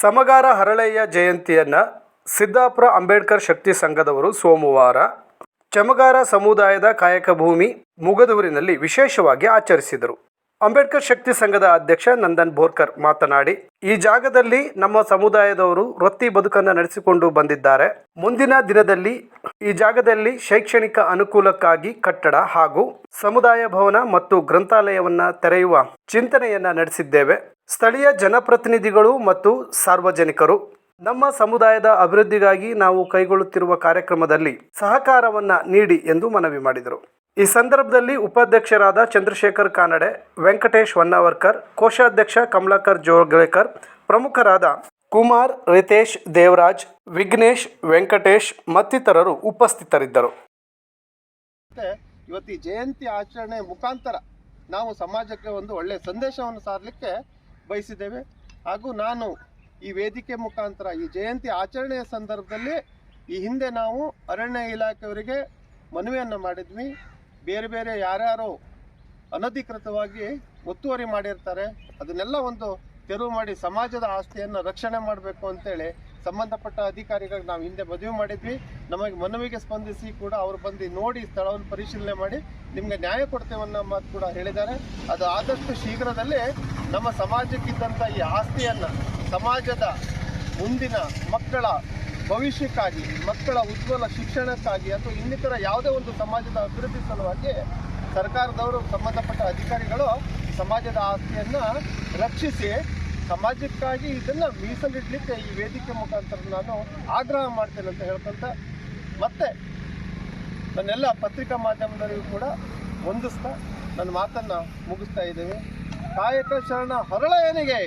ಸಮಗಾರ ಹರಳಯ್ಯ ಜಯಂತಿಯನ್ನು ಸಿದ್ದಾಪುರ ಅಂಬೇಡ್ಕರ್ ಶಕ್ತಿ ಸಂಘದವರು ಸೋಮವಾರ ಚಮಗಾರ ಸಮುದಾಯದ ಕಾಯಕ ಭೂಮಿ ಮುಗದೂರಿನಲ್ಲಿ ವಿಶೇಷವಾಗಿ ಆಚರಿಸಿದರು. ಅಂಬೇಡ್ಕರ್ ಶಕ್ತಿ ಸಂಘದ ಅಧ್ಯಕ್ಷ ನಂದನ್ ಬೋರ್ಕರ್ ಮಾತನಾಡಿ, ಈ ಜಾಗದಲ್ಲಿ ನಮ್ಮ ಸಮುದಾಯದವರು ವೃತ್ತಿ ಬದುಕನ್ನು ನಡೆಸಿಕೊಂಡು ಬಂದಿದ್ದಾರೆ. ಮುಂದಿನ ದಿನದಲ್ಲಿ ಈ ಜಾಗದಲ್ಲಿ ಶೈಕ್ಷಣಿಕ ಅನುಕೂಲಕ್ಕಾಗಿ ಕಟ್ಟಡ ಹಾಗೂ ಸಮುದಾಯ ಭವನ ಮತ್ತು ಗ್ರಂಥಾಲಯವನ್ನ ತೆರೆಯುವ ಚಿಂತನೆಯನ್ನ ನಡೆಸಿದ್ದೇವೆ. ಸ್ಥಳೀಯ ಜನಪ್ರತಿನಿಧಿಗಳು ಮತ್ತು ಸಾರ್ವಜನಿಕರು, ನಮ್ಮ ಸಮುದಾಯದ ಅಭಿವೃದ್ಧಿಗಾಗಿ ನಾವು ಕೈಗೊಳ್ಳುತ್ತಿರುವ ಕಾರ್ಯಕ್ರಮದಲ್ಲಿ ಸಹಕಾರವನ್ನ ನೀಡಿ ಎಂದು ಮನವಿ ಮಾಡಿದರು. ಈ ಸಂದರ್ಭದಲ್ಲಿ ಉಪಾಧ್ಯಕ್ಷರಾದ ಚಂದ್ರಶೇಖರ್ ಕಾನಡೆ, ವೆಂಕಟೇಶ್ ಹೊನ್ನಾವರ್ಕರ್, ಕೋಶಾಧ್ಯಕ್ಷ ಕಮಲಾಕರ್ ಜೋಗಳೇಕರ್ ಪ್ರಮುಖರಾದ ಕುಮಾರ್, ರಿತೇಶ್, ದೇವರಾಜ್, ವಿಘ್ನೇಶ್, ವೆಂಕಟೇಶ್ ಮತ್ತಿತರರು ಉಪಸ್ಥಿತರಿದ್ದರು. ಇವತ್ತು ಈ ಜಯಂತಿ ಆಚರಣೆ ಮುಖಾಂತರ ನಾವು ಸಮಾಜಕ್ಕೆ ಒಂದು ಒಳ್ಳೆಯ ಸಂದೇಶವನ್ನು ಸಾರಲಿಕ್ಕೆ ಬಯಸಿದ್ದೇವೆ. ಹಾಗೂ ನಾನು ಈ ವೇದಿಕೆ ಮುಖಾಂತರ ಈ ಜಯಂತಿ ಆಚರಣೆಯ ಸಂದರ್ಭದಲ್ಲಿ ಈ ಹಿಂದೆ ನಾವು ಅರಣ್ಯ ಇಲಾಖೆಯವರಿಗೆ ಮನವಿಯನ್ನು ಮಾಡಿದ್ವಿ. ಬೇರೆ ಬೇರೆ ಯಾರ್ಯಾರು ಅನಧಿಕೃತವಾಗಿ ಒತ್ತುವರಿ ಮಾಡಿರ್ತಾರೆ, ಅದನ್ನೆಲ್ಲ ಒಂದು ತೆರವು ಮಾಡಿ ಸಮಾಜದ ಆಸ್ತಿಯನ್ನು ರಕ್ಷಣೆ ಮಾಡಬೇಕು ಅಂತೇಳಿ ಸಂಬಂಧಪಟ್ಟ ಅಧಿಕಾರಿಗಳಿಗೆ ನಾವು ಹಿಂದೆ ಮದುವೆ ಮಾಡಿದ್ವಿ. ನಮಗೆ ಮನವಿಗೆ ಸ್ಪಂದಿಸಿ ಕೂಡ ಅವರು ಬಂದು ನೋಡಿ ಸ್ಥಳವನ್ನು ಪರಿಶೀಲನೆ ಮಾಡಿ ನಿಮಗೆ ನ್ಯಾಯ ಕೊಡ್ತೇವೆ ಅನ್ನೋ ಮಾತು ಕೂಡ ಹೇಳಿದ್ದಾರೆ. ಅದು ಆದಷ್ಟು ಶೀಘ್ರದಲ್ಲೇ ನಮ್ಮ ಸಮಾಜಕ್ಕಿದ್ದಂಥ ಈ ಆಸ್ತಿಯನ್ನು ಸಮಾಜದ ಮುಂದಿನ ಮಕ್ಕಳ ಭವಿಷ್ಯಕ್ಕಾಗಿ, ಮಕ್ಕಳ ಉಜ್ವಲ ಶಿಕ್ಷಣಕ್ಕಾಗಿ ಅಥವಾ ಇನ್ನಿತರ ಯಾವುದೇ ಒಂದು ಸಮಾಜದ ಅಭಿವೃದ್ಧಿ ಸಲುವಾಗಿ ಸರ್ಕಾರದವರು ಸಂಬಂಧಪಟ್ಟ ಅಧಿಕಾರಿಗಳು ಸಮಾಜದ ಆಸ್ತಿಯನ್ನು ರಕ್ಷಿಸಿ ಸಮಾಜಕ್ಕಾಗಿ ಇದನ್ನು ಮೀಸಲಿಡಲಿಕ್ಕೆ ಈ ವೇದಿಕೆ ಮುಖಾಂತರ ನಾನು ಆಗ್ರಹ ಮಾಡ್ತೇನೆ ಅಂತ ಹೇಳ್ಕೊಂತ ಮತ್ತೆ ನನ್ನೆಲ್ಲ ಪತ್ರಿಕಾ ಮಾಧ್ಯಮದವರಿಗೂ ಕೂಡ ಹೊಂದಿಸ್ತಾ ನನ್ನ ಮಾತನ್ನು ಮುಗಿಸ್ತಾ ಇದ್ದೇವೆ. ಕಾಯಕ ಶರಣ ಹರಳ ಏನಿಗೆ